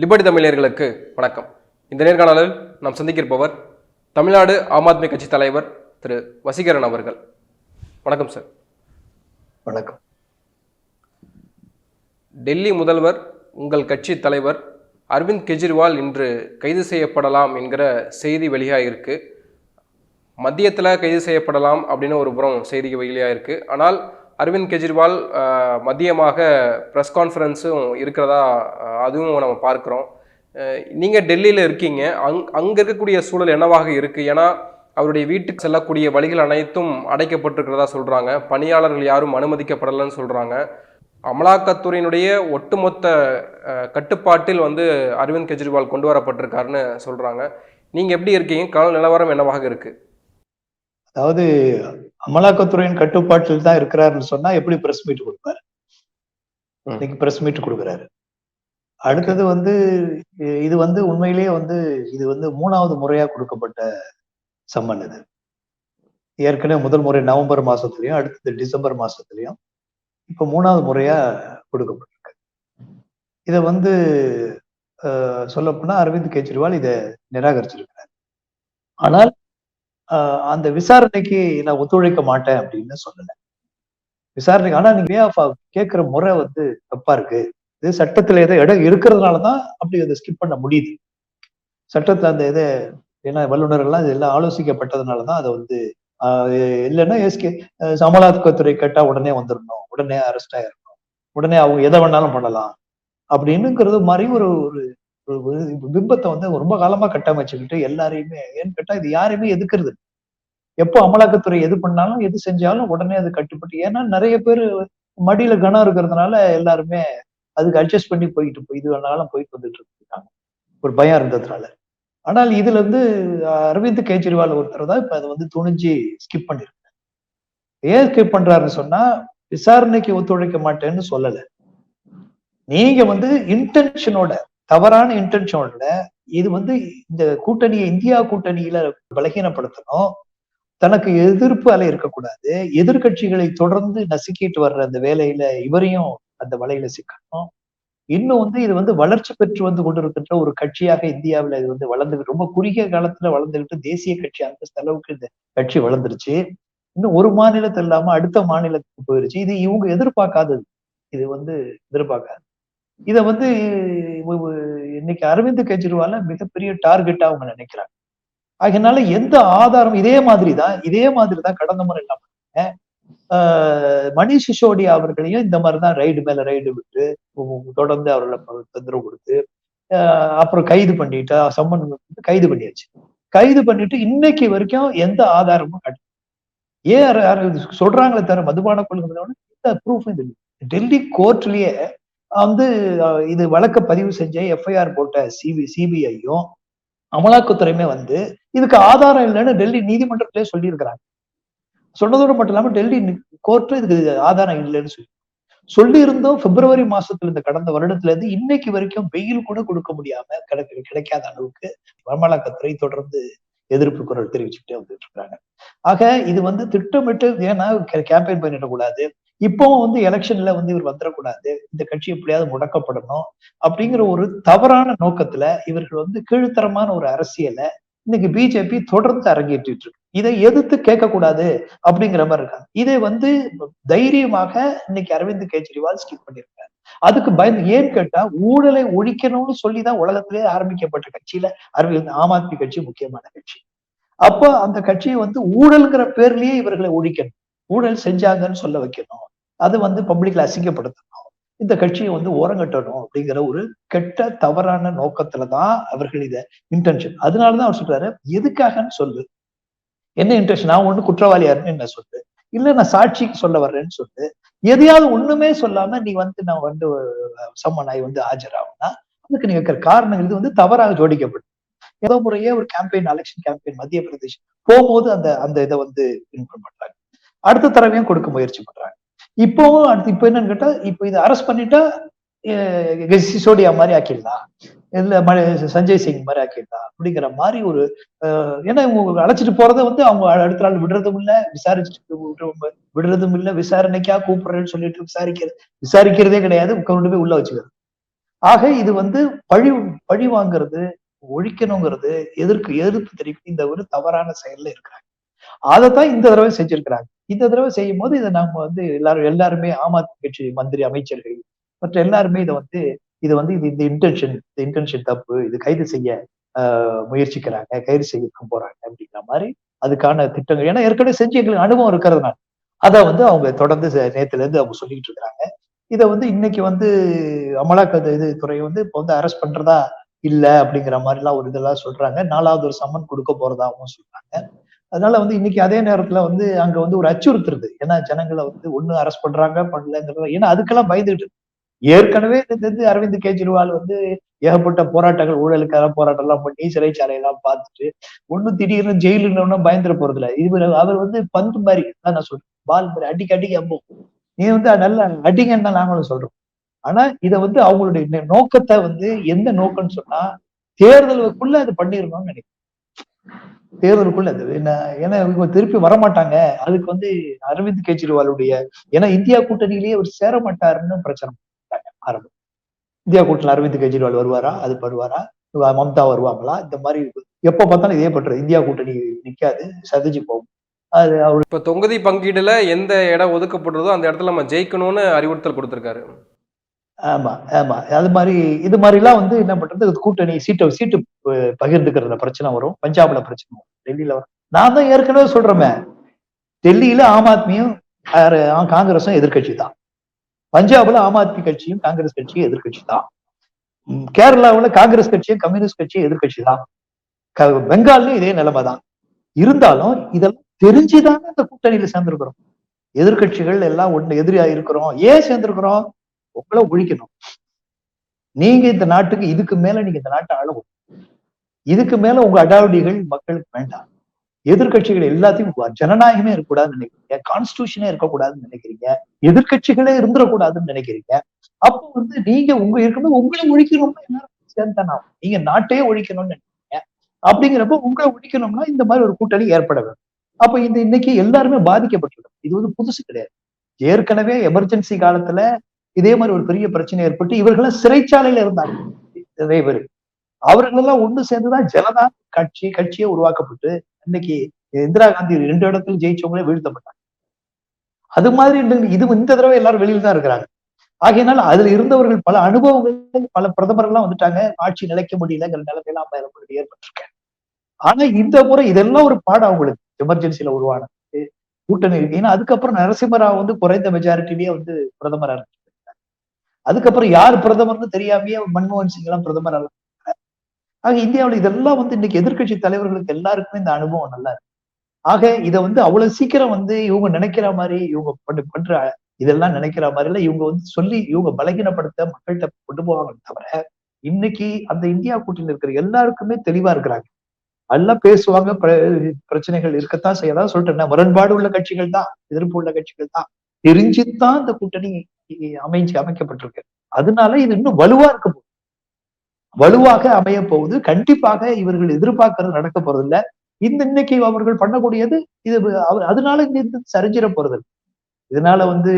Liberty தமிழர்களுக்கு வணக்கம். இந்த நேர்காணலில் நாம் சந்திக்கிருப்பவர் தமிழ்நாடு ஆம் ஆத்மி கட்சி தலைவர் திரு வசீகரன் அவர்கள். வணக்கம் சார். வணக்கம். டெல்லி முதல்வர் உங்கள் கட்சி தலைவர் அரவிந்த் கெஜ்ரிவால் இன்று கைது செய்யப்படலாம் என்கிற செய்தி வெளியாகிருக்கு மதியத்தில் கைது செய்யப்படலாம் அப்படின்னு ஒரு புறம் செய்தி வெளியாகிருக்கு ஆனால் அரவிந்த் கெஜ்ரிவால் மதியமாக ப்ரெஸ் கான்ஃபரன்ஸும் இருக்கிறதா அதுவும் நம்ம பார்க்குறோம். நீங்கள் டெல்லியில் இருக்கீங்க. அங் அங்கே இருக்கக்கூடிய சூழல் என்னவாக இருக்குது ஏன்னா அவருடைய வீட்டுக்கு செல்லக்கூடிய வழிகள் அனைத்தும் அடைக்கப்பட்டிருக்கிறதா சொல்கிறாங்க பணியாளர்கள் யாரும் அனுமதிக்கப்படலைன்னு சொல்கிறாங்க அமலாக்கத்துறையினுடைய ஒட்டுமொத்த கட்டுப்பாட்டில் வந்து அரவிந்த் கெஜ்ரிவால் கொண்டு வரப்பட்டிருக்காருன்னு சொல்கிறாங்க நீங்கள் எப்படி இருக்கீங்க? கால நிலவரம் என்னவாக இருக்குது அதாவது அமலாக்கத்துறையின் கட்டுப்பாட்டில் தான் இருக்கிறாருன்னு சொன்னா எப்படி பிரஸ் மீட் கொடுப்பாரு. இன்னைக்கு பிரஸ் மீட் கொடுக்குறாரு. அடுத்தது வந்து இது வந்து உண்மையிலேயே வந்து இது வந்து மூணாவது முறையா கொடுக்கப்பட்ட சம்மன் இது. ஏற்கனவே முதல் முறை நவம்பர் மாசத்துலயும் அடுத்தது டிசம்பர் மாசத்துலயும் இப்ப மூணாவது முறையா கொடுக்கப்பட்டிருக்கு. இதை வந்து சொல்ல போனா அரவிந்த் கெஜ்ரிவால் இதை நிராகரிச்சிருக்கிறார். ஆனால் அந்த விசாரணைக்கு நான் ஒத்துழைக்க மாட்டேன் அப்படின்னு சொல்லல. விசாரணைக்கு ஆனா நீங்க வே ஆஃப் கேட்கிற முறை வந்து தப்பா இருக்கு. இது சட்டத்துல ஏதோ இடம் இருக்கிறதுனாலதான் அப்படி அதை ஸ்கிப் பண்ண முடியுது. சட்டத்துல அந்த இதை ஏன்னா வல்லுநர்கள்லாம் இதெல்லாம் ஆலோசிக்கப்பட்டதுனாலதான் அதை வந்து ஆஹ் இல்லைன்னா எஸ்கே அமலாக்கத்துறை கேட்டா உடனே வந்துடணும் உடனே அரெஸ்ட் ஆயிடணும் உடனே அவங்க எதை வேணாலும் பண்ணலாம். அப்படின்னுங்கிறது மாதிரி ஒரு ஒரு பிம்பத்தை வந்து ரொம்ப காலமா கட்டமைச்சுக்கிட்டு எல்லாரையுமே ஏன்னு கேட்டா இது யாரையுமே எதுக்குறது? எப்போ அமலாக்கத்துறை எது பண்ணாலும் எது செஞ்சாலும் உடனே அது கட்டுப்பட்டு ஏன்னா நிறைய பேர் மடியில கனம் இருக்கிறதுனால எல்லாருமே அதுக்கு அட்ஜஸ்ட் பண்ணி போயிட்டு போய் இது வேணாலும் போயிட்டு வந்துட்டு இருக்காங்க. ஒரு பயம் இருந்ததுனால. ஆனால் இதுல இருந்து அரவிந்த் கெஜ்ரிவால் ஒருத்தர் தான் இப்ப அதை வந்து துணிஞ்சு ஸ்கிப் பண்ணிருக்காரு. ஏன் ஸ்கிப் பண்றாருன்னு சொன்னா விசாரணைக்கு ஒத்துழைக்க மாட்டேன்னு சொல்லல. நீங்க வந்து இன்டென்ஷனோட தவறான இன்டென்ஷனோட இது வந்து இந்த கூட்டணியை இந்தியா கூட்டணியில பலகீனப்படுத்தணும். தனக்கு எதிர்ப்பு அலை இருக்கக்கூடாது. எதிர்கட்சிகளை தொடர்ந்து நசுக்கிட்டு வர்ற அந்த வேலையில இவரையும் அந்த வலையில சிக்கணும் இன்னும் வந்து இது வந்து வளர்ச்சி பெற்று வந்து கொண்டிருக்கின்ற ஒரு கட்சியாக இந்தியாவில் இது வந்து வளர்ந்து ரொம்ப குறுகிய காலத்துல வளர்ந்துகிட்டு தேசிய கட்சி அந்த அளவுக்கு இந்த கட்சி வளர்ந்துருச்சு. இன்னும் ஒரு மாநிலத்தில் இல்லாம அடுத்த மாநிலத்துக்கு போயிருச்சு. இது இவங்க எதிர்பார்க்காதது. இது வந்து எதிர்பார்க்காது. இத வந்து இன்னைக்கு அரவிந்த் கெஜ்ரிவால மிகப்பெரிய டார்கெட்டா அவங்க நினைக்கிறாங்க. அதனால எந்த ஆதாரம் இதே மாதிரி தான் இதே மாதிரி தான் கடந்த முறை என்ன மணிஷ் சிசோடியா அவர்களையும் இந்த மாதிரி தான் ரைடு மேல ரைடு விட்டு தொடர்ந்து அவர்களை தொந்தரவு கொடுத்து அப்புறம் கைது பண்ணிட்டு சம்மன் வந்து கைது பண்ணியாச்சு. கைது பண்ணிட்டு இன்னைக்கு வரைக்கும் எந்த ஆதாரமும் கிடையாது ஏன் சொல்றாங்களே தவிர மதுபான கொள்கை ப்ரூஃப் இது டெல்லி கோர்ட்லயே வந்து இது வழக்க பதிவு செஞ்ச எஃப்ஐஆர் போட்ட சிபி சிபிஐயும் அமலாக்கத்துறையுமே வந்து இதுக்கு ஆதாரம் இல்லைன்னு டெல்லி நீதிமன்றத்திலே சொல்லியிருக்கிறாங்க. சொன்னதோடு மட்டும் இல்லாம டெல்லி கோர்ட்டு இதுக்கு ஆதாரம் இல்லைன்னு சொல்லி சொல்லியிருந்தோம் பிப்ரவரி மாசத்துல இந்த கடந்த வருடத்துல இருந்து இன்னைக்கு வரைக்கும் வெயில் கூட கொடுக்க முடியாம கிடைக்க கிடைக்காத அளவுக்கு அமலாக்கத்துறை தொடர்ந்து எதிர்ப்பு குரல் தெரிவிச்சுக்கிட்டே வந்துட்டு இருக்காங்க. ஆக இது வந்து திட்டமிட்டு ஏன்னா கேம்பெயின் பண்ணிடக்கூடாது இப்பவும் வந்து எலெக்ஷன்ல வந்து இவர் வந்துடக்கூடாது. இந்த கட்சி எப்படியாவது முடக்கப்படணும் அப்படிங்கிற ஒரு தவறான நோக்கத்துல இவர்கள் வந்து கீழ்த்தரமான ஒரு அரசியலை இன்னைக்கு பிஜேபி தொடர்ந்து அரங்கேற்றிட்டு இருக்கு. இதை எதிர்த்து கேட்கக்கூடாது அப்படிங்கிற மாதிரி இருக்காங்க. இதை வந்து தைரியமாக இன்னைக்கு அரவிந்த் கெஜ்ரிவால் ஸ்கிப் பண்ணியிருக்காரு. அதுக்கு பயந்து ஏன்னு கேட்டா ஊழலை ஒழிக்கணும்னு சொல்லிதான் உலகத்திலே ஆரம்பிக்கப்பட்ட கட்சியில அரவிந்த் ஆம் ஆத்மி கட்சி முக்கியமான கட்சி. அப்ப அந்த கட்சியை வந்து ஊழல்ங்கிற பேர்லயே இவர்களை ஒழிக்கணும். ஊழல் செஞ்சாங்கன்னு சொல்ல வைக்கணும். அது வந்து பப்ளிக்ல அசிங்கப்படுத்தணும். இந்த கட்சியை வந்து ஓரங்கட்டணும் அப்படிங்கிற ஒரு கெட்ட தவறான நோக்கத்துலதான் அவர்கள் இதை இன்டென்ஷன் அதனாலதான் அவர் சொல்றாரு எதுக்காகன்னு சொல்லு. என்ன இன்டென்ஷன் நான் ஒண்ணு குற்றவாளியாருன்னு என்ன சொல்லு? இல்ல நான் சாட்சிக்கு சொல்ல வர்றேன்னு சொல்லு. எதையாவது ஒண்ணுமே சொல்லாம நீ வந்து நான் வந்து சம்மன் ஆகி வந்து ஆஜராகும்னா அதுக்கு நீங்க இருக்கிற காரணங்கள் இது வந்து தவறாக ஜோடிக்கப்படும். ஏதோ முறையே ஒரு கேம்பெயின் எலெக்ஷன் கேம்பெயின் மத்திய பிரதேஷ் போகும்போது அந்த அந்த இதை வந்து இன்ஃபார்ம் பண்றாங்க அடுத்த தடவையும் கொடுக்க முயற்சி பண்றாங்க. இப்போவும் அடுத்து இப்போ என்னன்னு கேட்டா இப்போ இதை அரெஸ்ட் பண்ணிட்டா சிசோடியா மாதிரி ஆக்கிடலாம் இல்ல சஞ்சய் சிங் மாதிரி ஆக்கிடலாம் அப்படிங்கிற மாதிரி ஒரு ஏன்னா இவங்க அழைச்சிட்டு போறதை வந்து அவங்க அடுத்த நாள் விடுறதும் இல்ல விசாரிச்சுட்டு விடுறதும் விடுறதும் இல்ல விசாரணைக்கா கூப்பிடுறேன்னு சொல்லிட்டு விசாரிக்கிறது விசாரிக்கிறதே கிடையாது கொண்டு போய் உள்ள வச்சுக்கிறது. ஆக இது வந்து பழி பழி வாங்குறது ஒழிக்கணுங்கிறது எதிர்க்கு எதிர்ப்பு தெரிவித்து இந்த ஒரு தவறான செயல்ல இருக்கிறாங்க. அதைத்தான் இந்த தடவை செஞ்சிருக்கிறாங்க. இந்த தடவை செய்யும் போது இதை நம்ம வந்து எல்லாரும் எல்லாருமே ஆம் ஆத்மி கட்சி மந்திரி அமைச்சர்கள் மற்ற எல்லாருமே இதை வந்து இது வந்து இது இந்த இன்டென்ஷன் இந்த இன்டென்ஷன் தப்பு இது கைது செய்ய ஆஹ், முயற்சிக்கிறாங்க கைது செய்ய போறாங்க அப்படிங்கிற மாதிரி அதுக்கான திட்டங்கள். ஏன்னா ஏற்கனவே செஞ்சு எங்களுக்கு அனுபவம் இருக்கிறதுனால. அதை வந்து அவங்க தொடர்ந்து செ- நேத்துல இருந்து அவங்க சொல்லிட்டு இருக்கிறாங்க. இதை வந்து இன்னைக்கு வந்து அமலாக்க இது துறை வந்து இப்போ வந்து அரெஸ்ட் பண்றதா இல்லை அப்படிங்கிற மாதிரிலாம் ஒரு இதெல்லாம் சொல்றாங்க. நாலாவது ஒரு சம்மன் கொடுக்க போறதாகவும் சொல்றாங்க. அதனால வந்து இன்னைக்கு அதே நேரத்துல வந்து அங்க வந்து ஒரு அச்சுறுத்துறது. ஏன்னா ஜனங்களை வந்து ஒண்ணு அரெஸ்ட் பண்றாங்க பண்ணலங்கிறது ஏன்னா அதுக்கெல்லாம் பயந்துட்டு ஏற்கனவே இது வந்து அரவிந்த் கெஜ்ரிவால் வந்து ஏகப்பட்ட போராட்டங்கள் ஊழலுக்காக போராட்டம் எல்லாம் பண்ணி சிறைச்சாலையெல்லாம் பார்த்துட்டு ஒன்னும் திடீர்னு ஜெயிலுன்னு பயந்துட போறது இல்லை இது அவர் வந்து பந்து மாதிரி தான் நான் சொல்றேன். பால் மாதிரி அடிக்க அடிக்க அம்பும் நீ வந்து நல்லா அடிங்கன்னு தான் நாங்களும் சொல்றோம். ஆனா இதை வந்து அவங்களுடைய நோக்கத்தை வந்து எந்த நோக்கம்னு சொன்னா தேர்தலுக்குள்ள அது பண்ணிடணும்னு நினைக்கிறேன். தேர்தலுக்குள்ள என்ன ஏன்னா இவங்க திருப்பி வரமாட்டாங்க. அதுக்கு வந்து அரவிந்த் கெஜ்ரிவாலுடைய ஏன்னா இந்தியா கூட்டணியிலேயே அவர் சேர மாட்டாருன்னு பிரச்சனை பண்ணாங்க ஆரம்பம். இந்தியா கூட்டணியில் அரவிந்த் கெஜ்ரிவால் வருவாரா? அது இவ மம்தா வருவாங்களா? இந்த மாதிரி எப்ப பார்த்தாலும் இதே பண்றது. இந்தியா கூட்டணி நிக்காது சதிச்சு போகும். அது அவர் இப்போ தொகுதி பங்கீடுல எந்த இடம் ஒதுக்கப்படுறதோ அந்த இடத்துல நம்ம ஜெயிக்கணும்னு அறிவுறுத்தல் கொடுத்திருக்காரு. ஆமா ஆமா. அது மாதிரி இது மாதிரி எல்லாம் வந்து என்ன பண்றது? கூட்டணி சீட்டை சீட்டு பகிர்ந்துக்கிறதுல பிரச்சனை வரும். பஞ்சாப்ல பிரச்சனை வரும். டெல்லியில வரும். நான் தான் ஏற்கனவே சொல்றேமே. டெல்லியில ஆம் ஆத்மியும் காங்கிரஸும் எதிர்கட்சி தான். பஞ்சாப்ல ஆம் ஆத்மி கட்சியும் காங்கிரஸ் கட்சியும் எதிர்கட்சி தான். கேரளாவில் கேரளாவுல காங்கிரஸ் கட்சியும் கம்யூனிஸ்ட் கட்சியும் எதிர்க்கட்சி தான். க- பெங்கால்லயும் இதே நிலைமை தான். இருந்தாலும் இதெல்லாம் தெரிஞ்சுதானே இந்த கூட்டணியில சேர்ந்திருக்கிறோம். எதிர்க்கட்சிகள் எல்லாம் ஒண்ணு எதிரியா இருக்கிறோம். ஏன் சேர்ந்திருக்கிறோம்? உங்களை ஒழிக்கணும். நீங்க இந்த நாட்டுக்கு இதுக்கு மேல நீங்க இந்த நாட்டை ஆள இதுக்கு மேல உங்க அடாவடிகள் மக்களுக்கு வேண்டாம். எதிர்க்கட்சிகள் எல்லாத்தையும் ஜனநாயகமே இருக்கக்கூடாதுன்னு நினைக்கிறீங்க. கான்ஸ்டியூஷனே இருக்கக்கூடாதுன்னு நினைக்கிறீங்க. எதிர்க்கட்சிகளே இருந்துடக்கூடாதுன்னு நினைக்கிறீங்க. அப்போ வந்து நீங்க உங்க இருக்கணும் உங்களை ஒழிக்கணும்னா எல்லாரும் சேர்ந்தானா நீங்க நாட்டையே ஒழிக்கணும்னு நினைக்கிறீங்க. அப்படிங்கிறப்ப உங்களை ஒழிக்கணும்னா இந்த மாதிரி ஒரு கூட்டணி ஏற்பட வேண்டும். அப்ப இந்த இன்னைக்கு எல்லாருமே பாதிக்கப்பட்டிருக்கோம் இது வந்து புதுசு கிடையாது. ஏற்கனவே எமர்ஜென்சி காலத்துல இதே மாதிரி ஒரு பெரிய பிரச்சனை ஏற்பட்டு இவர்களெல்லாம் சிறைச்சாலையில இருந்தாங்க. நிறைய பேர். அவர்களெல்லாம் ஒண்ணு சேர்ந்துதான் ஜனதா கட்சி கட்சியே உருவாக்கப்பட்டு இன்னைக்கு இந்திரா காந்தி ரெண்டு இடத்துல ஜெயிச்சவங்களே வீழ்த்தப்பட்டாங்க அது மாதிரி இது இந்த தடவை எல்லாரும் வெளியில தான் இருக்கிறாங்க. ஆகையினால அதுல இருந்தவர்கள் பல அனுபவங்கள் பல பிரதமர்கள்லாம் வந்துட்டாங்க. ஆட்சி நிலைக்க முடியலங்கிற நிலைமையெல்லாம் அப்ப அவங்களுக்கு ஏற்பட்டிருக்க. ஆனா இந்த முறை இதெல்லாம் ஒரு பாடம் அவங்களுக்கு. எமர்ஜென்சியில உருவானது கூட்டணி இருக்கு. ஏன்னா அதுக்கப்புறம் நரசிம்மராவ் வந்து குறைந்த மெஜாரிட்டிலேயே வந்து பிரதமரா இருந்தாங்க அதுக்கப்புறம் யார் பிரதமர்னு தெரியாமயே மன்மோகன் சிங் எல்லாம் பிரதமரா ஆக இந்தியாவுல இதெல்லாம் வந்து இன்னைக்கு எதிர்க்கட்சி தலைவர்களுக்கு எல்லாருக்குமே இந்த அனுபவம் நல்லா இருக்கு. ஆக இதை வந்து அவ்வளவு சீக்கிரம் வந்து இவங்க நினைக்கிற மாதிரி இவங்க பண்ற பண்ற இதெல்லாம் நினைக்கிற மாதிரி எல்லாம் இவங்க வந்து சொல்லி இவங்க பலகீனப்படுத்த மக்கள்கிட்ட கொண்டு போவாங்க தவிர இன்னைக்கு அந்த இந்தியா கூட்டணியில் இருக்கிற எல்லாருக்குமே தெளிவா இருக்கிறாங்க. எல்லாம் பேசுவாங்க பிர- பிரச்சனைகள் இருக்கத்தான் செய்யதான் சொல்லிட்டேன் முரண்பாடு உள்ள கட்சிகள் தான் எதிர்ப்பு உள்ள கட்சிகள் தான். தெரிஞ்சுதான் இந்த கூட்டணி அமைஞ்சு அமைக்கப்பட்டிருக்கு. அதனால இது இன்னும் வலுவா இருக்க போகுது. வலுவாக அமைய போகுது. கண்டிப்பாக இவர்கள் எதிர்பார்க்கறது நடக்க போறது இல்ல இந்த இன்னைக்கு அவர்கள் பண்ணக்கூடியது இது அவர் அதனால சரிஞ்சிட போறது இதனால வந்து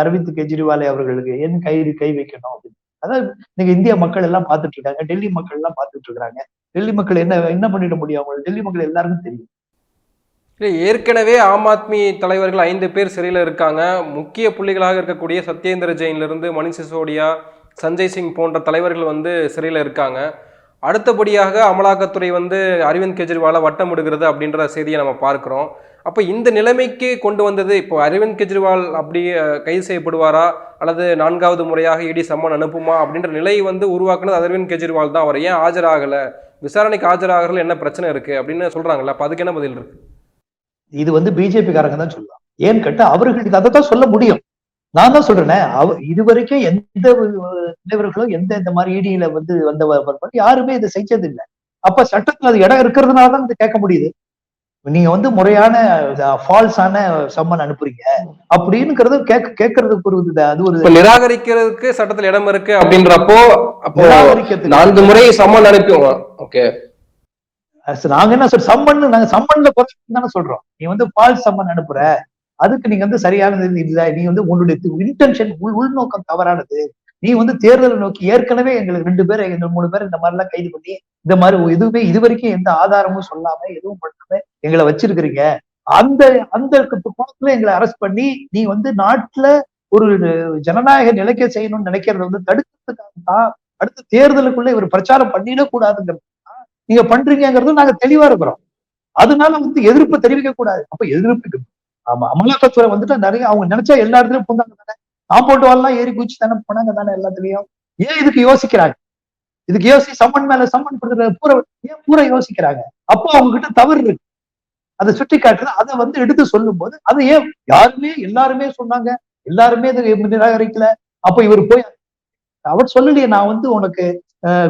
அரவிந்த் கெஜ்ரிவாலை அவர்களுக்கு ஏன் கை கை வைக்கணும் அப்படின்னு. அதாவது நீங்க இந்திய மக்கள் எல்லாம் பார்த்துட்டு இருக்காங்க. டெல்லி மக்கள் எல்லாம் பார்த்துட்டு இருக்காங்க டெல்லி மக்கள் என்ன என்ன பண்ணிட முடியும் அவங்க? டெல்லி மக்கள் எல்லாருக்கும் தெரியும். ஏற்கனவே ஆம் ஆத்மி தலைவர்கள் ஐந்து பேர் சிறையில் இருக்காங்க. முக்கிய புள்ளிகளாக இருக்கக்கூடிய சத்யேந்திர ஜெயின்லேருந்து மணிஷ் சிசோடியா சஞ்சய் சிங் போன்ற தலைவர்கள் வந்து சிறையில் இருக்காங்க. அடுத்தபடியாக அமலாக்கத்துறை வந்து அரவிந்த் கெஜ்ரிவாலை வட்டமிடுகிறது அப்படின்ற செய்தியை நம்ம பார்க்குறோம். அப்போ இந்த நிலைமைக்கு கொண்டு வந்தது இப்போ அரவிந்த் கெஜ்ரிவால் அப்படி கைது செய்யப்படுவாரா? அல்லது நான்காவது முறையாக இடி சம்மன் அனுப்புமா? அப்படின்ற நிலை வந்து உருவாக்குனது அரவிந்த் கெஜ்ரிவால் தான். அவர் ஏன் ஆஜராகலை? விசாரணைக்கு ஆஜராகிறதுல என்ன பிரச்சனை இருக்குது அப்படின்னு சொல்கிறாங்கல்ல அப்போ அதுக்கு என்ன பதில் இருக்கு? இது வந்து பிஜேபி காரங்க தான் சொல்லலாம் ஏன்னு கேட்டால் அவர்களுக்கு அதை தான் சொல்ல முடியும். நான் தான் சொல்றேனே அவ இதுவரைக்கும் எந்த தலைவர்களும் எந்த இந்த மாதிரி இடியில வந்து வந்த யாருமே இதை செஞ்சது இல்லை அப்ப சட்டத்துல அது இடம் இருக்கிறதுனால தான் இது கேட்க முடியுது. நீங்க வந்து முறையான ஃபால்ஸான சம்மன் அனுப்புறீங்க அப்படின்னுங்கிறது கேட்க கேட்கறதுக்கு ஒரு அது ஒரு நிராகரிக்கிறதுக்கு சட்டத்தில் இடம் இருக்கு அப்படின்றப்போ நான்கு முறை சம்மன் அனுப்பி ஓகே நாங்க என்ன சொல்றோம் சம்மன் நாங்க சம்மன்ல தானே சொல்றோம். நீ வந்து ஃபால்ஸ் சம்மன் அனுப்புற. அதுக்கு நீங்க வந்து சரியானது இல்ல. நீ வந்து உன்னுடைய இன்டென்ஷன் உள் உள்நோக்கம் தவறானது. நீ வந்து தேர்தலை நோக்கி ஏற்கனவே எங்களுக்கு ரெண்டு பேர் எங்க மூணு பேர் இந்த மாதிரி எல்லாம் கைது பண்ணி இந்த மாதிரி எதுவுமே இது வரைக்கும் எந்த ஆதாரமும் சொல்லாம எதுவும் பண்ணாம எங்களை வச்சிருக்கிறீங்க. அந்த அந்த கோணத்துல எங்களை அரெஸ்ட் பண்ணி நீ வந்து நாட்டுல ஒரு ஜனநாயக நிலைக்க செய்யணும்னு நினைக்கிறத வந்து தடுக்கிறதுக்காக தான் அடுத்த தேர்தலுக்குள்ள இவர் பிரச்சாரம் பண்ணிடக்கூடாதுங்கிறது கூடாதுங்கிறது நீங்க பண்றீங்கிறதும் நாங்க தெளிவா இருக்கிறோம். அதனால வந்து எதிர்ப்பு தெரிவிக்க கூடாது. அப்ப எதிர்ப்பு ஆமா. அமலாக்கத்துறை வந்துட்டு நிறைய அவங்க நினைச்சா எல்லா இடத்துலயும் பூந்தாங்க தானே? காம்பவுண்ட் வால்லாம் ஏறி குச்சி தானே போனாங்க தானே எல்லாத்துலயும்? ஏன் இதுக்கு யோசிக்கிறாங்க? இதுக்கு யோசி சம்மன் மேல சம்மன் கொடுக்குற பூரா ஏன் பூரா யோசிக்கிறாங்க? அப்போ அவங்க கிட்ட தவறு இருக்கு. அதை சுட்டி காட்டுறது அதை வந்து எடுத்து சொல்லும் போது அதை ஏன் யாருமே எல்லாருமே சொன்னாங்க. எல்லாருமே இதை நிராகரிக்கல? அப்ப இவர் போய் அவர் சொல்லலையே நான் வந்து உனக்கு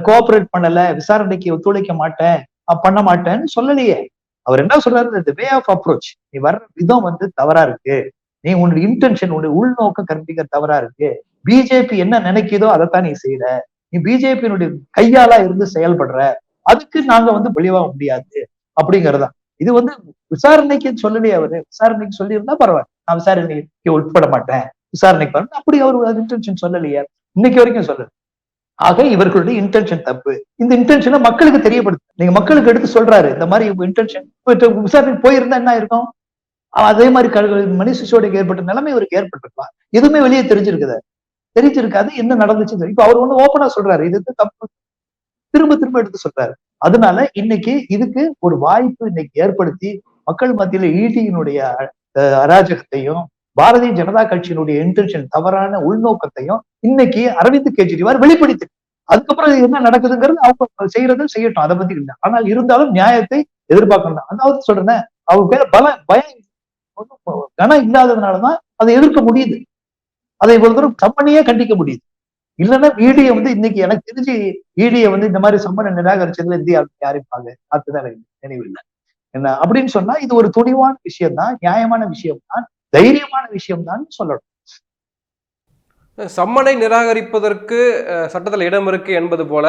கோஆபரேட் பண்ணல விசாரணைக்கு ஒத்துழைக்க மாட்டேன் பண்ண மாட்டேன்னு சொல்லலையே. அவர் என்ன சொல்றாரு இந்த வே ஆஃப் அப்ரோச் நீ வர்ற விதம் வந்து தவறா இருக்கு. நீ உன்னோட இன்டென்ஷன் உன்னுடைய உள்நோக்கம் கற்பிக்க தவறா இருக்கு. பிஜேபி என்ன நினைக்குதோ அதைத்தான் நீ செய்யற நீ பிஜேபியினுடைய கையாலா இருந்து செயல்படுற. அதுக்கு நாங்க வந்து வெளியாக முடியாது. அப்படிங்கறதா. இது வந்து விசாரணைக்கு சொல்லலையே அவரு. விசாரணைக்கு சொல்லியிருந்தா பரவாயில்ல. நான் விசாரணைக்கு உட்பட மாட்டேன். விசாரணைக்கு வரணும். அப்படி அவர் இன்டென்ஷன் சொல்லலையே. இன்னைக்கு வரைக்கும் சொல்லல. ஆக இவர்களுடைய இன்டென்ஷன் தப்பு. இந்த இன்டென்ஷனை மக்களுக்கு தெரியப்படுது நீங்க மக்களுக்கு எடுத்து சொல்றாரு இந்த மாதிரி இன்டென்ஷன் விசாரணை போயிருந்தா என்ன இருக்கும் அதே மாதிரி மணி சிசோடைக்கு ஏற்பட்ட நிலைமை இவருக்கு ஏற்பட்டிருக்கலாம். எதுவுமே வெளியே தெரிஞ்சிருக்குது. தெரிஞ்சிருக்காது என்ன நடந்துச்சுன்னு இப்ப அவர் ஒண்ணு ஓப்பனா சொல்றாரு. இது தப்பு. திரும்ப திரும்ப எடுத்து சொல்றாரு. அதனால இன்னைக்கு இதுக்கு ஒரு வாய்ப்பு இன்னைக்கு ஏற்படுத்தி மக்கள் மத்தியில ஈட்டியினுடைய அராஜகத்தையும் பாரதிய ஜனதா கட்சியினுடைய இன்டென்ஷன் தவறான உள்நோக்கத்தையும் இன்னைக்கு அரவிந்த் கெஜ்ரிவால் வெளிப்படுத்தி அதுக்கப்புறம் என்ன நடக்குதுங்கிறது அவங்க செய்யறது செய்யட்டும் அதை பத்தி இல்லை. ஆனால் இருந்தாலும் நியாயத்தை எதிர்பார்க்கணும் அதாவது சொல்றேன் அவங்க பேர் பல பயம் கனம் இல்லாததுனாலதான் அதை எதிர்க்க முடியுது. அதை இவ்வளவு தூரம் கம்பெனியே கண்டிக்க முடியுது. இல்லைன்னா ஈடியை வந்து இன்னைக்கு எனக்கு தெரிஞ்சு ஈடியை வந்து இந்த மாதிரி சம்மனை நிராகரிச்சதுல இந்தியா யாரைப்பாங்க அதுதான் நினைவு இல்லை என்ன அப்படின்னு சொன்னா இது ஒரு துணிவான விஷயம் தான் நியாயமான விஷயம் தான் தைரியமான விஷயம் தான் சொல்லணும் சம்மனை நிராகரிப்பதற்கு சட்டத்தில் இடம் இருக்கு என்பது போல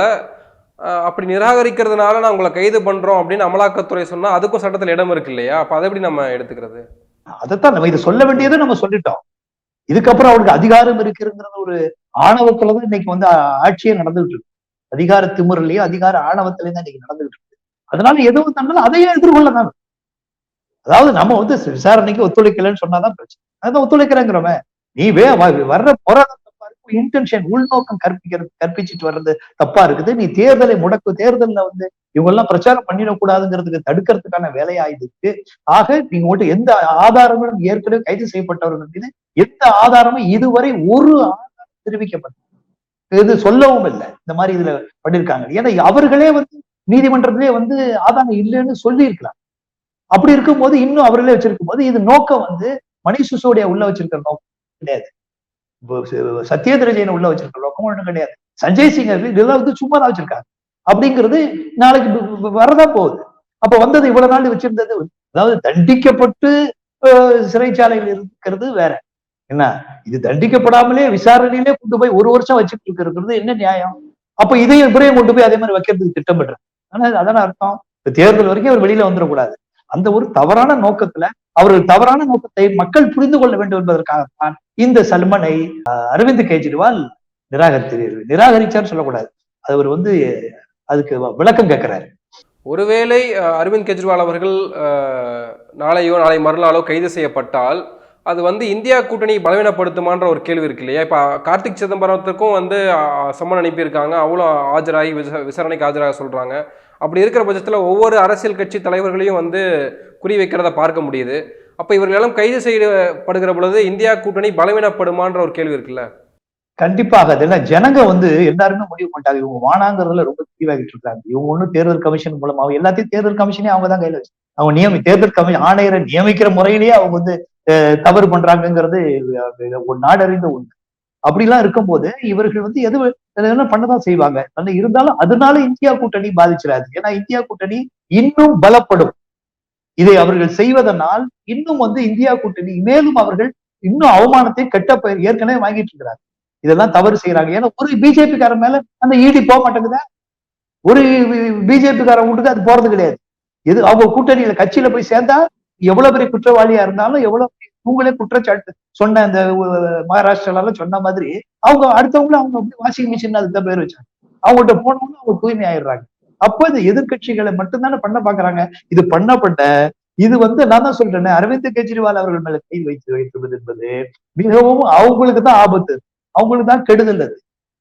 அப்படி நிராகரிக்கிறதுனால நான் உங்களை கைது பண்றோம் அப்படின்னு அமலாக்கத்துறை சொன்னா அதுக்கும் சட்டத்தில் இடம் இருக்கு இல்லையா? அப்ப அதை எப்படி நம்ம எடுத்துக்கிறது? அதைத்தான் நம்ம இதை சொல்ல வேண்டியதை நம்ம சொல்லிட்டோம். இதுக்கப்புறம் அவருக்கு அதிகாரம் இருக்குங்கிற ஒரு ஆணவத்துலதான் இன்னைக்கு வந்து ஆட்சியே நடந்துகிட்டு இருக்கு. அதிகார திமுறலையோ அதிகார ஆணவத்திலேயே தான் இன்னைக்கு நடந்துகிட்டு இருக்கு. அதனால எதுவும் தந்தாலும் அதையே எதிர்கொள்ள தான் அதாவது நம்ம வந்து விசாரணைக்கு ஒத்துழைக்கலன்னு சொன்னாதான் பிரச்சனை. அதான் ஒத்துழைக்கிறேங்கிறவன். நீ வே வர்ற போராட்டம் தப்பா இன்டென்ஷன் உள்நோக்கம் கற்பிக்கிறது கற்பிச்சுட்டு வர்றது தப்பா இருக்குது. நீ தேர்தலை முடக்கு தேர்தலில் வந்து இவங்க எல்லாம் பிரச்சாரம் பண்ணிடக்கூடாதுங்கிறதுக்கு தடுக்கிறதுக்கான வேலையாயிருக்கு ஆக நீங்க மட்டும் எந்த ஆதாரங்களும் ஏற்கனவே கைது செய்யப்பட்டவர்கள் மீது எந்த ஆதாரமும் இதுவரை ஒரு ஆதாரம் தெரிவிக்கப்பட்டது இது சொல்லவும் இல்லை. இந்த மாதிரி இதுல பண்ணிருக்காங்க. ஏன்னா அவர்களே வந்து நீதிமன்றத்திலே வந்து ஆதாரம் இல்லைன்னு சொல்லி இருக்கலாம் அப்படி இருக்கும்போது இன்னும் அவர்களே வச்சிருக்கும் போது இது நோக்கம் வந்து மணி சிசோடியா உள்ள வச்சிருக்கிற நோக்கம் கிடையாது. சத்யேந்திர ஜெயின உள்ள வச்சிருக்கிற நோக்கம் ஒன்றும் கிடையாது. சஞ்சய் சிங் இதெல்லாம் வந்து சும்மா தான் வச்சிருக்காங்க. அப்படிங்கிறது நாளைக்கு வரதான் போகுது. அப்ப வந்தது இவ்வளவு நாள் வச்சிருந்தது அதாவது தண்டிக்கப்பட்டு சிறைச்சாலையில் இருக்கிறது வேற. என்ன? இது தண்டிக்கப்படாமலே விசாரணையிலே கொண்டு போய் ஒரு வருஷம் வச்சுட்டு இருக்கிறது என்ன நியாயம்? அப்ப இதையும் இப்படியும் கொண்டு போய் அதே மாதிரி வைக்கிறதுக்கு திட்டமிடுறேன் ஆனா அதான அர்த்தம்? தேர்தல் வரைக்கும் அவர் வெளியில வந்துடக்கூடாது. அந்த ஒரு தவறான நோக்கத்துல அவர்கள் தவறான நோக்கத்தை மக்கள் புரிந்து கொள்ள வேண்டும் என்பதற்காகத்தான் இந்த சல்மனை அரவிந்த் கெஜ்ரிவால் நிராகரித்து நிராகரிச்சார் சொல்லக்கூடாது. அவர் வந்து அதுக்கு விளக்கம் கேட்கிறாரு ஒருவேளை அரவிந்த் கெஜ்ரிவால் அவர்கள் நாளையோ நாளை மறுநாளோ கைது செய்யப்பட்டால் அது வந்து இந்தியா கூட்டணி பலவீனப்படுத்துமான்ற ஒரு கேள்வி இருக்கு இல்லையா? இப்போ கார்த்திக் சிதம்பரத்துக்கும் வந்து சம்மன் அனுப்பியிருக்காங்க. அவ்வளோ ஆஜராகி விசாரணைக்கு ஆஜராக சொல்கிறாங்க அப்படி இருக்கிற பட்சத்தில் ஒவ்வொரு அரசியல் கட்சி தலைவர்களையும் வந்து குறி வைக்கிறத பார்க்க முடியுது. அப்போ இவர்களெல்லாம் கைது செய்யப்படுகிற பொழுது இந்தியா கூட்டணி பலவீனப்படுமான்ற ஒரு கேள்வி இருக்குல்ல? கண்டிப்பாக அதெல்லாம் ஜனங்க வந்து எல்லாருமே முடிவு பண்ணிட்டாங்க. இவங்க வானாங்கிறதுல ரொம்ப தெளிவாகிட்டு இருக்காங்க. இவங்க ஒன்றும் தேர்தல் கமிஷன் மூலமாக எல்லாத்தையும் தேர்தல் கமிஷனே அவங்க தான் கையில் வச்சு அவங்க நியமி தேர்தல் கமிஷன் ஆணையரை நியமிக்கிற முறையிலேயே அவங்க வந்து தவறு பண்றாங்கிறது ஒரு நாடறிந்த ஒன்று அப்படிலாம் இருக்கும்போது இவர்கள் வந்து எது என்ன பண்ணதான் செய்வாங்க. ஆனா இருந்தாலும் அதனால இந்தியா கூட்டணி பாதிச்சிடாது. ஏன்னா இந்தியா கூட்டணி இன்னும் பலப்படும். இதை அவர்கள் செய்வதனால் இன்னும் வந்து இந்தியா கூட்டணி மேலும் அவர்கள் இன்னும் அவமானத்தை கெட்ட பெயர் ஏற்கனவே வாங்கிட்டு இருக்கிறாங்க. இதெல்லாம் தவறு செய்யறாங்க ஏன்னா ஒரு பிஜேபிக்காரன் மேல அந்த ஈடி போக மாட்டேங்குதா? ஒரு பிஜேபிக்காரன் வீட்டுக்கு அது போறது கிடையாது. எது அவங்க கூட்டணியில கட்சியில போய் சேர்ந்தா எவ்வளவு பெரிய குற்றவாளியா இருந்தாலும் எவ்வளவு பெரிய உங்களே குற்றச்சாட்டு. சொன்ன அந்த மகாராஷ்டிரால சொன்ன மாதிரி அவங்க அடுத்தவங்களும் அவங்க அப்படி வாஷிங் மிஷின் அதுக்கு தான் பேர் வச்சாங்க. அவங்கள்ட்ட போனவங்க அவங்க தூய்மை ஆயிடுறாங்க. அப்போ இந்த எதிர்க்கட்சிகளை மட்டும்தானே பண்ண பாக்குறாங்க. இது பண்ணப்பட்ட இது வந்து நான் தான் சொல்றேன் அரவிந்த் கெஜ்ரிவால் அவர்கள் மேல கை வைத்து வைத்துவது என்பது மிகவும் அவங்களுக்கு தான் ஆபத்து. அவங்களுக்கு தான் கெடுதல் அது.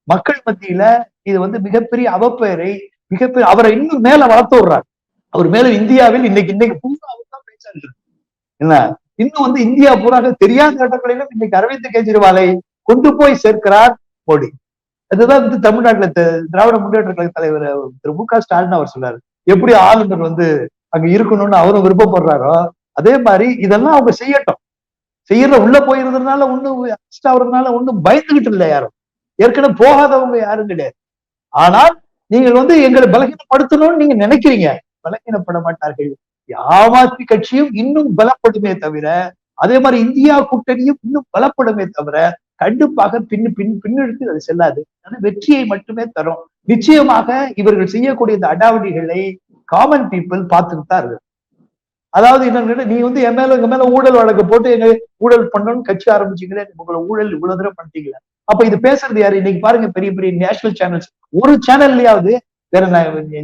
மக்கள் மத்தியில இது வந்து மிகப்பெரிய அவப்பெயரை மிகப்பெரிய அவரை இன்னும் மேல வளர்த்து விடுறாங்க. அவர் மேல இந்தியாவில் இன்னைக்கு இன்னைக்கு பூரா அவர் தான் பேச்சா இருக்கு என்ன? இன்னும் வந்து இந்தியா பூராக தெரியாத இடங்களிலும் இன்னைக்கு அரவிந்த் கெஜ்ரிவாலை கொண்டு போய் சேர்க்கிறார் மோடி. அதுதான் வந்து தமிழ்நாட்டுல திராவிட முன்னேற்ற கழக தலைவர் திரு மு க ஸ்டாலின் அவர் சொல்றாரு. எப்படி ஆளுநர் வந்து அங்க இருக்கணும்னு அவரும் விருப்பப்படுறாரோ அதே மாதிரி இதெல்லாம் அவங்க செய்யட்டும். செய்யற உள்ள போயிருந்ததுனால ஒண்ணும் அரெஸ்ட் ஆகுறதுனால ஒண்ணும் பயந்துகிட்டு இல்லை யாரும். ஏற்கனவே போகாதவங்க யாரும் கிடையாது. ஆனால் நீங்கள் வந்து எங்களை பலகீனப்படுத்தணும்னு நீங்க நினைக்கிறீங்க. பலகீனப்பட மாட்டார்கள். ஆம் ஆத்மி கட்சியும் இன்னும் பலப்படுமே தவிர அதே மாதிரி இந்தியா கூட்டணியும் இன்னும் பலப்படுமே தவிர கண்டிப்பாக பின் பின் பின்னெடுத்து அது செல்லாது. அது வெற்றியை மட்டுமே தரும். நிச்சயமாக இவர்கள் செய்யக்கூடிய இந்த அடாவடிகளை காமன் பீப்புள் பார்த்துட்டு தான் இருக்கு அதாவது என்ன நீ வந்து என் மேல எங்க மேல ஊழல் வழக்கு போட்டு எங்க ஊழல் பண்ணணும்னு கட்சி ஆரம்பிச்சீங்களே உங்களை ஊழல் இவ்வளவு தூரம் பண்ணிட்டீங்களே. அப்ப இது பேசுறது யாரு? இன்னைக்கு பாருங்க பெரிய பெரிய நேஷனல் சேனல்ஸ் ஒரு சேனல்லையாவது வேற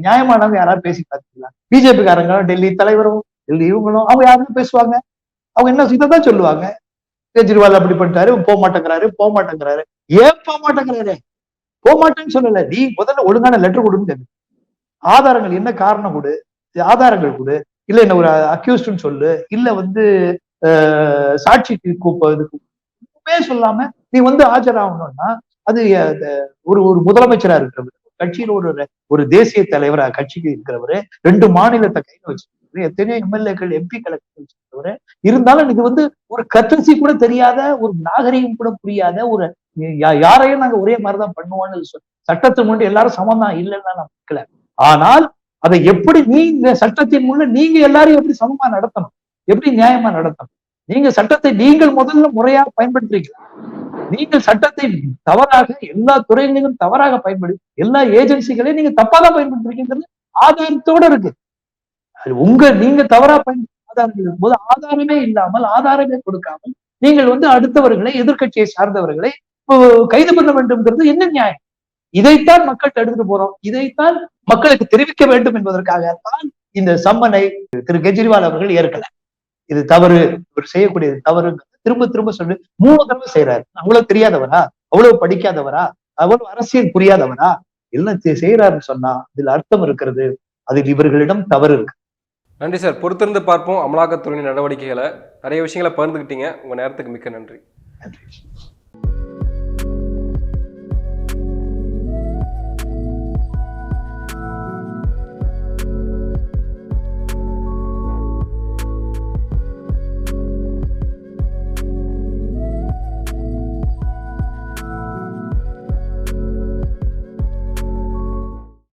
நியாயமானவங்க யாராவது பேசி பார்த்துக்கலாம். பிஜேபி காரங்களும் டெல்லி தலைவரும் டெல்லி இவங்களும் அவங்க யாரும் பேசுவாங்க. அவங்க என்ன இதைதான் சொல்லுவாங்க. கெஜ்ரிவால் அப்படி பண்ணிட்டாரு போக மாட்டேங்கிறாரு போக மாட்டேங்கிறாரு. ஏன் போக மாட்டேங்கிறாரு? போக மாட்டேன்னு சொல்லல. நீ முதல்ல ஒழுங்கான லெட்டர் கொடுன்னு ஆதாரங்கள் என்ன காரணம் கொடு? ஆதாரங்கள் கொடு. இல்ல என்ன ஒரு அக்யூஸ்ட்னு சொல்லு. இல்ல வந்து சாட்சிக்கு கூப்பிடுமே சொல்லாம நீ வந்து ஆஜராகணும்னா அது ஒரு ஒரு முதலமைச்சரா இருக்கிறவர். கட்சியில ஒரு ஒரு தேசிய தலைவரா கட்சிக்கு இருக்கிறவரு ரெண்டு மாநிலத்தை கையில வச்சிருக்கிறவர் எத்தனையோ எம்எல்ஏக்கள் எம்பி கலெக்டர் வச்சிருக்கிறவரு. இருந்தாலும் இது வந்து ஒரு கட்டசி கூட தெரியாத ஒரு நாகரிகம் கூட புரியாத ஒரு யா- யாரையும் நாங்க ஒரே மாதிரிதான் பண்ணுவோம்னு சொல் சட்டத்து முன்னாடி எல்லாரும் சமம் தான் இல்லைன்னா நான் கேட்கல. ஆனால் அதை எப்படி நீங்க சட்டத்தின் முன்ன நீங்க எல்லாரையும் எப்படி சமமா நடத்தணும்? எப்படி நியாயமா நடத்தணும்? நீங்க சட்டத்தை நீங்கள் முதல்ல முறையா பயன்படுத்துறீங்களா? நீங்கள் சட்டத்தை தவறாக எல்லா துறைகளிலும் தவறாக பயன்படுத்தி எல்லா ஏஜென்சிகளையும் நீங்க தப்பா தான் பயன்படுத்துறீங்கிறது ஆதாரத்தோட இருக்கு. அது உங்க நீங்க தவறா பயன்படுத்த ஆதாரங்கள் இருக்கும்போது ஆதாரமே இல்லாமல் ஆதாரமே கொடுக்காமல் நீங்கள் வந்து அடுத்தவர்களை எதிர்க்கட்சியை சார்ந்தவர்களை இப்போ கைது பண்ண வேண்டும்ங்கிறது என்ன நியாயம்? இதைத்தான் மக்கள் எடுத்துட்டு போறோம். இதைத்தான் மக்களுக்கு தெரிவிக்க வேண்டும் என்பதற்காகத்தான் இந்த சம்மனை திரு கெஜ்ரிவால் அவர்கள் ஏற்கல. இது தவறு இவர் செய்யக்கூடியது தவறு. திரும்ப திரும்ப சொல்லி மூணு தடவை செய்யறாரு அவ்வளவு தெரியாதவரா? அவ்வளவு படிக்காதவரா? அவ்வளவு அரசியல் புரியாதவரா? எல்லாம் செய்- செய்யறாருன்னு சொன்னா இதுல அர்த்தம் இருக்கிறது. அதில் இவர்களிடம் தவறு இருக்கு. நன்றி சார். பொறுத்திருந்து பார்ப்போம் அமலாக்கத்துறையின் நடவடிக்கைகளை. நிறைய விஷயங்களை பகிர்ந்துக்கிட்டீங்க உங்கள் நேரத்துக்கு மிக்க நன்றி. நன்றி.